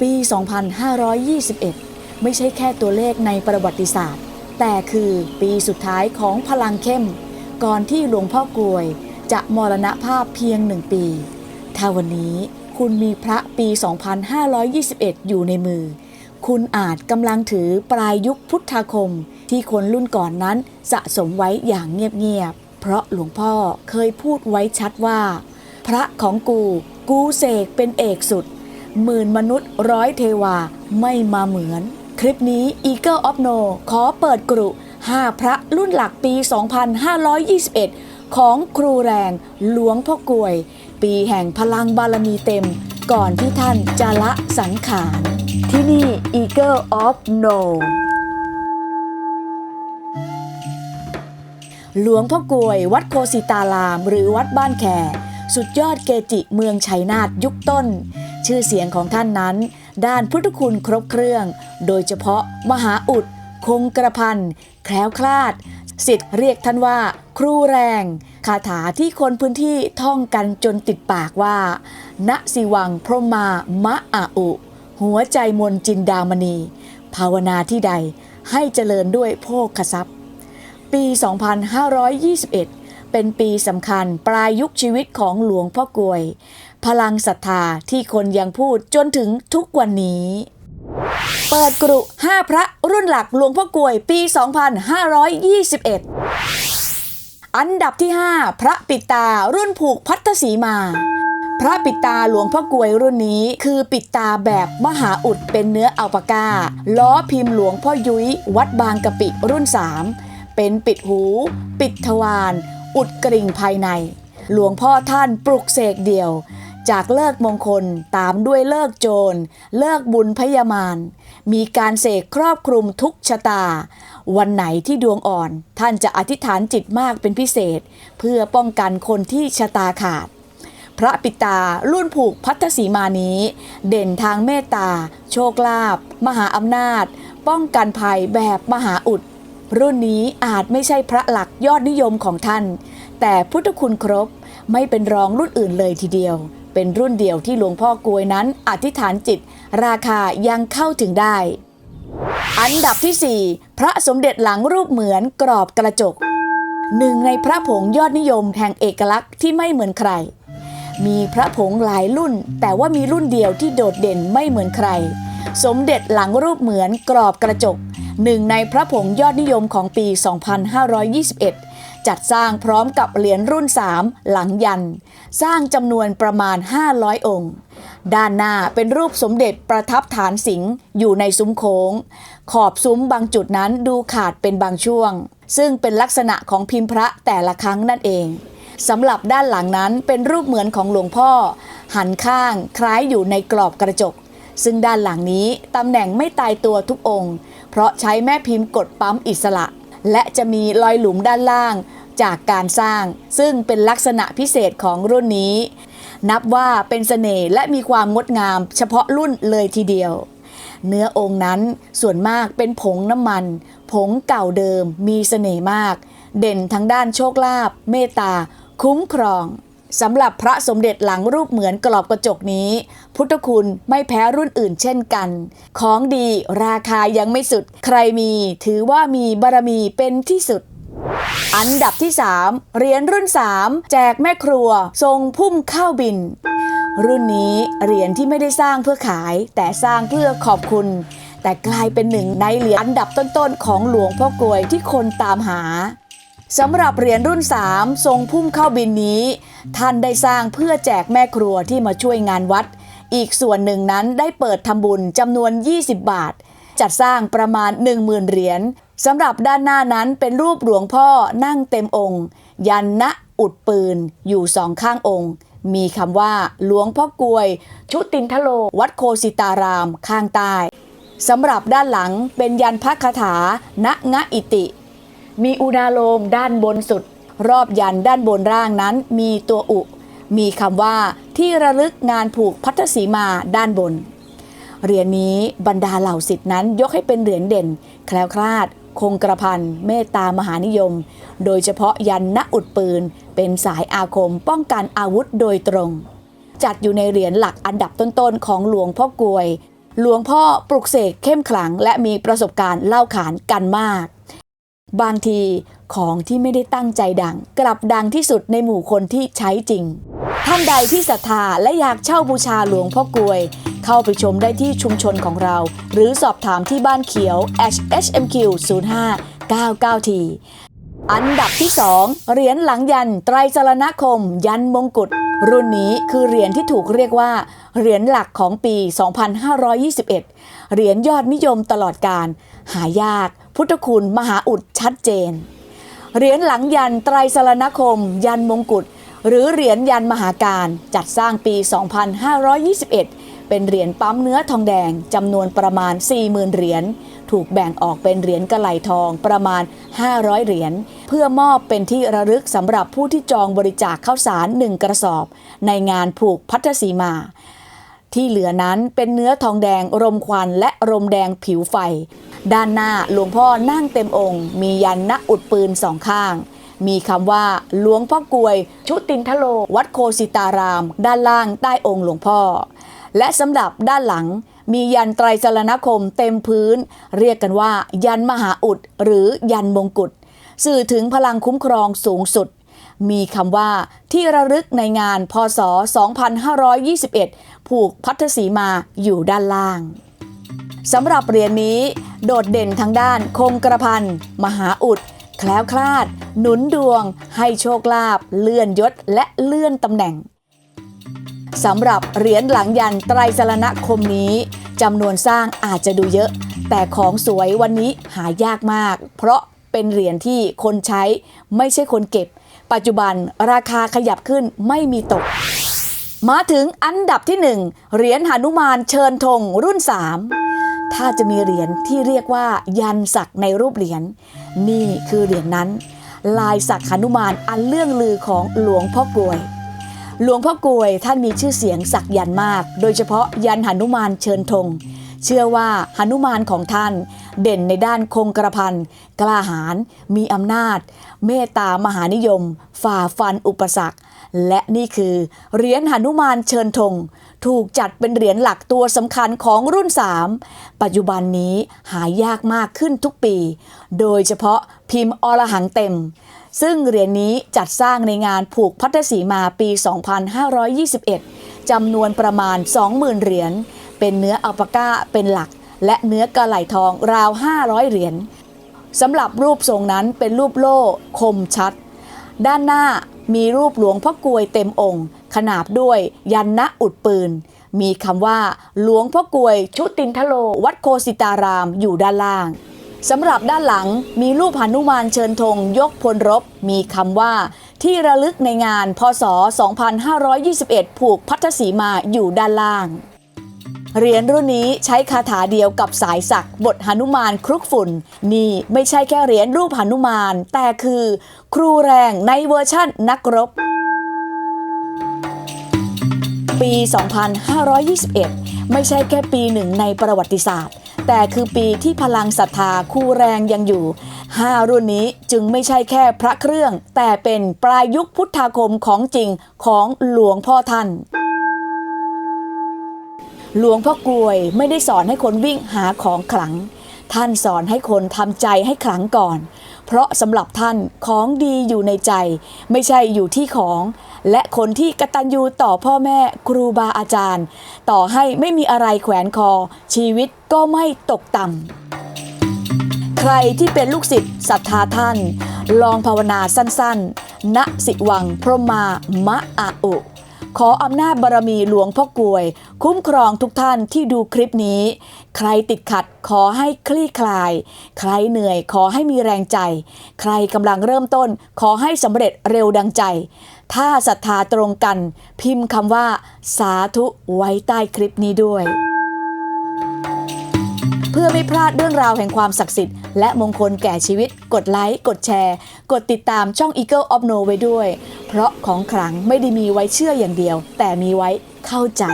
ปี 2521 ไม่ใช่แค่ตัวเลขในประวัติศาสตร์ แต่คือปีสุดท้ายของพลังเข้ม ก่อนที่หลวงพ่อกลวยจะมรณภาพเพียงหนึ่งปี ถ้าวันนี้คุณมีพระปี 2521 อยู่ในมือ คุณอาจกำลังถือปลายยุคพุทธาคม ที่คนรุ่นก่อนนั้นสะสมไว้อย่างเงียบๆ เพราะหลวงพ่อเคยพูดไว้ชัดว่า พระของกู กูเสกเป็นเอกสุด หมื่นมนุษย์ร้อยเทวาไม่มาเหมือน คลิปนี้ Eagle of No ขอเปิดกรุ5พระรุ่นหลักปี 2521 ของครูแรงหลวงพ่อกลวย ปีแห่งพลังบารมีเต็ม ก่อนที่ท่านจะละสังขารที่นี่ Eagle of No หลวงพ่อกลวยวัดโคสิตาราม หรือวัดบ้านแข สุดยอดเกจิเมืองชัยนาทยุคต้น ชื่อเสียงของท่านนั้น ด้านพุทธคุณครบเครื่อง โดยเฉพาะมหาอุด คงกระพันแคล้วคลาดสิทธิ์เรียกท่านว่า ครูแรง คาถาที่คนพื้นที่ท่องกันจนติดปากว่าณสิวังพรมามะอาอุ หัวใจมนจินดามณี ภาวนาที่ใดให้เจริญด้วยโภคทรัพย์ ปี 2521 เป็นปีสำคัญปลายยุคชีวิตของหลวงพ่อกลวย พลังศรัทธาที่คนยังพูดจนถึงทุกวันนี้ เปิดกรุ5พระรุ่นหลักหลวงพ่อกวยปี 2521 อันดับที่ 5 พระปิตารุ่นผูกพัทธสีมา พระปิตาหลวงพ่อกวยรุ่นนี้คือปิตาแบบมหาอุดเป็นเนื้ออัลปาก้าล้อพิมพ์หลวงพ่อยุ้ยวัดบางกะปิรุ่น 3 เป็นปิดหู ปิดทวารอุดกริ่งภายในหลวงพ่อท่านปลุกเสกเดียว จากเลิกมงคลตามด้วยเลิกโจร เลิกบุญพยามานมีการเสกครอบคลุมทุกชะตา วันไหนที่ดวงอ่อน ท่านจะอธิษฐานจิตมากเป็นพิเศษ เพื่อป้องกันคนที่ชะตาขาด พระปิตารุ่นผูกพัทธสีมานี้ เด่นทางเมตตา โชคลาภมหาอำนาจ ป้องกันภัยแบบมหาอุด รุ่นนี้อาจไม่ใช่พระหลักยอดนิยมของท่าน แต่พุทธคุณครบไม่เป็นรองรุ่นอื่นเลยทีเดียว เป็นรุ่นเดียวที่หลวงพ่อกวยนั้นอธิษฐานจิต ราคายังเข้าถึงได้ อันดับที่ 4 พระสมเด็จหลังรูปเหมือนกรอบกระจก หนึ่งในพระผงยอดนิยมแห่งเอกลักษณ์ที่ไม่เหมือนใคร มีพระผงหลายรุ่น แต่ว่ามีรุ่นเดียวที่โดดเด่นไม่เหมือนใคร สมเด็จหลังรูปเหมือนกรอบกระจกหนึ่งในพระผงยอดนิยมของปี 2521 จัดสร้างพร้อมกับเหรียญรุ่น 3 หลังยัน สร้างจำนวนประมาณ 500 องค์ ด้านหน้าเป็นรูปสมเด็จประทับฐานสิงห์อยู่ในซุ้มโค้ง ขอบซุ้มบางจุดนั้นดูขาดเป็นบางช่วง ซึ่งเป็นลักษณะของพิมพ์พระแต่ละครั้งนั่นเองสำหรับด้านหลังนั้นเป็นรูปเหมือนของหลวงพ่อ หันข้างคล้ายอยู่ในกรอบกระจก ซึ่งด้านหลังนี้ตำแหน่งไม่ตายตัวทุกองค์ เพราะใช้แม่พิมพ์กดปั๊มอิสระ และจะมีรอยหลุมด้านล่าง จากการสร้าง ซึ่งเป็นลักษณะพิเศษของรุ่นนี้ นับว่าเป็นเสน่ห์และมีความงดงามเฉพาะรุ่นเลยทีเดียว เนื้อองค์นั้นส่วนมากเป็นผงน้ำมัน ผงเก่าเดิมมีเสน่ห์มาก เด่นทั้งด้านโชคลาภเมตตา คุ้มครองสำหรับพระสมเด็จหลังรูปเหมือนกรอบกระจกนี้ พุทธคุณไม่แพ้รุ่นอื่นเช่นกัน ของดีราคายังไม่สุด ใครมีถือว่ามีบารมีเป็นที่สุด อันดับที่ 3 เหรียญรุ่น 3 แจกแม่ครัว ทรงพุ่มข้าวบิน รุ่นนี้เหรียญที่ไม่ได้สร้างเพื่อขาย แต่สร้างเพื่อขอบคุณ แต่กลายเป็นหนึ่งในเหรียญอันดับต้นๆของหลวงพ่อกลวยที่คนตามหาสำหรับเหรียญรุ่น 3 ทรงพุ่มเข้าบินนี้ ท่านได้สร้างเพื่อแจกแม่ครัวที่มาช่วยงานวัด อีกส่วนหนึ่งนั้นได้เปิดทำบุญจำนวน 20 บาท จัดสร้างประมาณ 10,000 เหรียญ สำหรับด้านหน้านั้นเป็นรูปหลวงพ่อนั่งเต็มองค์ ยันนะอุดปืนอยู่สองข้างองค์ มีคำว่าหลวงพ่อกลวย ชุตินทโล วัดโคสิตารามข้างใต้สำหรับด้านหลังเป็นยันพระคาถา ณงะอิติ มีอุณาโลมด้านบนสุด รอบยันด้านบนร่างนั้นมีตัวอุ มีคำว่าที่ระลึกงานผูกพัทธสีมาด้านบนเหรียญนี้บรรดาเหล่าสิทธินั้นยกให้เป็นเหรียญเด่น แคล้วคลาด คงกระพันเมตตามหานิยม โดยเฉพาะยันณอุดปืน เป็นสายอาคมป้องกันอาวุธโดยตรง จัดอยู่ในเหรียญหลักอันดับต้นๆ ของหลวงพ่อกลวย หลวงพ่อปลุกเสกเข้มขลังและมีประสบการณ์เล่าขานกันมาก บางทีของที่ไม่ได้ตั้งใจดัง กลับดังที่สุดในหมู่คนที่ใช้จริง ท่านใดที่ศรัทธาและอยากเช่าบูชาหลวงพ่อกลวย เข้าไปชมได้ที่ชุมชนของเรา หรือสอบถามที่บ้านเขียว HMQ 0599 t อันดับที่ 2 เหรียญหลังยันไตรสรณคม ยันมงกุฎรุ่นนี้คือเหรียญที่ถูกเรียกว่า เหรียญหลักของปี 2521 เหรียญยอดนิยมตลอดการ หายาก พุทธคุณมหาอุดชัดเจน เหรียญหลังยันไตรสรณคม ยันมงกุฎหรือเหรียญยันมหาการจัดสร้างปี 2521 เป็นเหรียญปั๊มเนื้อทองแดงจำนวนประมาณ 40,000 เหรียญถูกแบ่งออกเป็นเหรียญกระไหลทองประมาณ 500 เหรียญเพื่อมอบเป็นที่ระลึกสำหรับผู้ที่จองบริจาคข้าวสาร1กระสอบ ในงานผูกพัทธสีมา ที่เหลือนั้นเป็นเนื้อทองแดงรมควันและรมแดงผิวไฟ ด้านหน้าหลวงพ่อนั่งเต็มองค์ มียันณอุดปืนสองข้างมีคำว่าหลวงพ่อกวย ชุตินทโล วัดโคสิตาราม ด้านล่างใต้องค์หลวงพ่อ และสำหรับด้านหลังมียันไตรสรณคมเต็มพื้น เรียกกันว่า ยันมหาอุดหรือยันมงกุฎสื่อถึงพลังคุ้มครองสูงสุด มีคำว่าที่ระลึกในงานพศ 2521 ผูกพัทธสีมาอยู่ด้านล่างสำหรับเหรียญนี้ โดดเด่นทางด้านคงกระพันมหาอุด แคล้วคลาด หนุนดวง ให้โชคลาภเลื่อนยศและเลื่อนตำแหน่ง สำหรับเหรียญหลังยันไตรสรณคมนี้จำนวนสร้างอาจจะดูเยอะ แต่ของสวยวันนี้หายากมาก เพราะเป็นเหรียญที่คนใช้ไม่ใช่คนเก็บ ปัจจุบันราคาขยับขึ้นไม่มีตก มาถึงอันดับที่ 1 เหรียญหนุมานเชิญธงรุ่น 3 ถ้าจะมีเหรียญที่เรียกว่ายันสักในรูปเหรียญนี่คือเหรียญนั้น ลายสักหนุมานอันเลื่องลือของหลวงพ่อกลวย หลวงพ่อกลวยท่านมีชื่อเสียงสักยันต์มาก โดยเฉพาะยันหนุมานเชิญธงเชื่อว่าหนุมานของท่าน เด่นในด้านคงกระพันกล้าหาญมีอำนาจ เมตตามหานิยม ฝ่าฟันอุปสรรค และนี่คือเหรียญหนุมานเชิญธงถูกจัดเป็นเหรียญหลักตัวสำคัญของรุ่น 3 ปัจจุบันนี้หายากมากขึ้นทุกปี โดยเฉพาะพิมพ์อรหังเต็ม ซึ่งเหรียญนี้จัดสร้างในงานผูกพัทธสีมาปี 2521 จำนวนประมาณ 20,000 เหรียญ เป็นเนื้ออัลปาก้าเป็นหลัก และเนื้อกระไหลทองราว 500 เหรียญสำหรับรูปทรงนั้นเป็นรูปโล่คมชัด ด้านหน้ามีรูปหลวงพ่อกลวยเต็มองค์ ขนาบด้วยยันนะอุดปืน มีคำว่าหลวงพ่อกลวยชุตินทโล วัดโคสิตารามอยู่ด้านล่าง สำหรับด้านหลังมีรูปหนุมานเชิญธงยกพลรบ มีคำว่า ที่ระลึกในงาน พศ 2521 ผูกพัทธสีมาอยู่ด้านล่างเหรียญรุ่นนี้ใช้คาถาเดียวกับสายสักบทหนุมานครุกฝุ่น นี่ไม่ใช่แค่เหรียญรูปหนุมาน แต่คือ ครูแรงในเวอร์ชั่นนักรบ ปี 2521 ไม่ใช่แค่ปีหนึ่งในประวัติศาสตร์ แต่คือปีที่พลังศรัทธาคู่แรงยังอยู่ 5 รุ่นนี้จึงไม่ใช่แค่พระเครื่อง แต่เป็นปลายยุคพุทธาคมของจริงของหลวงพ่อท่านหลวงพ่อกลวยไม่ได้สอนให้คนวิ่งหาของขลัง ท่านสอนให้คนทำใจให้ขลังก่อน เพราะสำหรับท่านของดีอยู่ในใจ ไม่ใช่อยู่ที่ของ และคนที่กตัญญูต่อพ่อแม่ครูบาอาจารย์ ต่อให้ไม่มีอะไรแขวนคอชีวิต ก็ไม่ตกต่ำ ใครที่เป็นลูกศิษย์ศรัทธาท่าน ลองภาวนาสั้นๆ ณสิวังพรหมามะอาอุ ขออำนาจบารมีหลวงพ่อกลวย คุ้มครองทุกท่านที่ดูคลิปนี้ ใครติดขัดขอให้คลี่คลาย ใครเหนื่อยขอให้มีแรงใจ ใครกำลังเริ่มต้นขอให้สำเร็จเร็วดังใจ ถ้าศรัทธาตรงกัน พิมพ์คำว่า สาธุไว้ใต้คลิปนี้ด้วย เพื่อไม่พลาดเรื่องราวแห่งความศักดิ์สิทธิ์และมงคลแก่ชีวิต กดไลค์ กดแชร์ กดติดตามช่อง Eagle of No ไว้ด้วย เพราะของขลังไม่ได้มีไว้เชื่ออย่างเดียว แต่มีไว้เข้าใจ